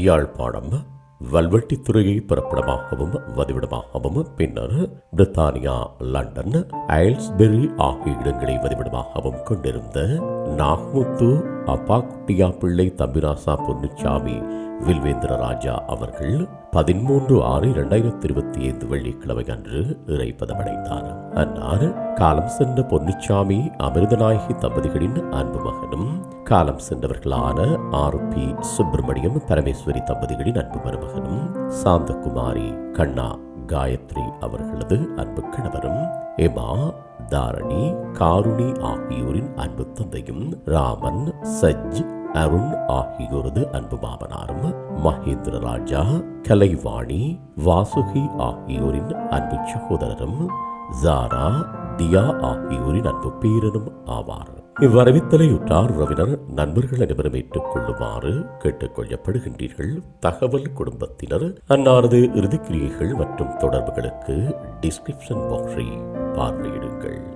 யாழ்ப்பாணம் வல்வெட்டித்துறையை பிறப்பிடமாகவும் வதிவிடமாகவும் பின்னர் பிரித்தானியா லண்டன் அயல்ஸ்பெரி ஆகிய இடங்களை வதிவிடமாகவும் கொண்டிருந்த நாகமுத்து அப்பா குட்டியா பிள்ளை தம்பிராசா பொன்னுச்சாமி வில்வேந்திர ராஜா அவர்கள் பதிமூன்று ஆறு இரண்டாயிரத்தி இருபத்தி ஐந்து வெள்ளிக்கிழமை அன்று இறைப்பதமடைந்தார் அன்னார் காலம் சென்ற பொன்னுச்சாமி அமிர்தநாயகி தம்பதிகளின் அன்பு மகனும் காலம் சென்றவர்களான ஆர் பி சுப்பிரமணியம் பரமேஸ்வரி தம்பதிகளின் அன்பு மருமகனும் சாந்தகுமாரி கண்ணா காயத்ரி அவர்களது அன்பு கணவரும் எமா தாரணி காருணி ஆகியோரின் அன்பு தந்தையும் ராமன் சஜ் அருண் ஆகியோரது அன்பு மாமனாரும் மகேந்திர ராஜா கலைவாணி வாசுகி ஆகியோரின் அன்பு சகோதரரும் ஜாரா தியா ஆகியோரின் அன்பு பேரனும் ஆவார். இவ்வரவித்தலையுற்றார் உறவினர் நண்பர்கள் அனைவரும் ஏற்றுக்கொள்ளுமாறு கேட்டுக்கொள்ளப்படுகின்றீர்கள். தகவல் குடும்பத்தினர் அன்னாரது இறுதிக்கிரியைகள் மற்றும் தொடர்புகளுக்கு டிஸ்கிரிப்ஷன் பாக்ஸை பார்வையிடுங்கள்.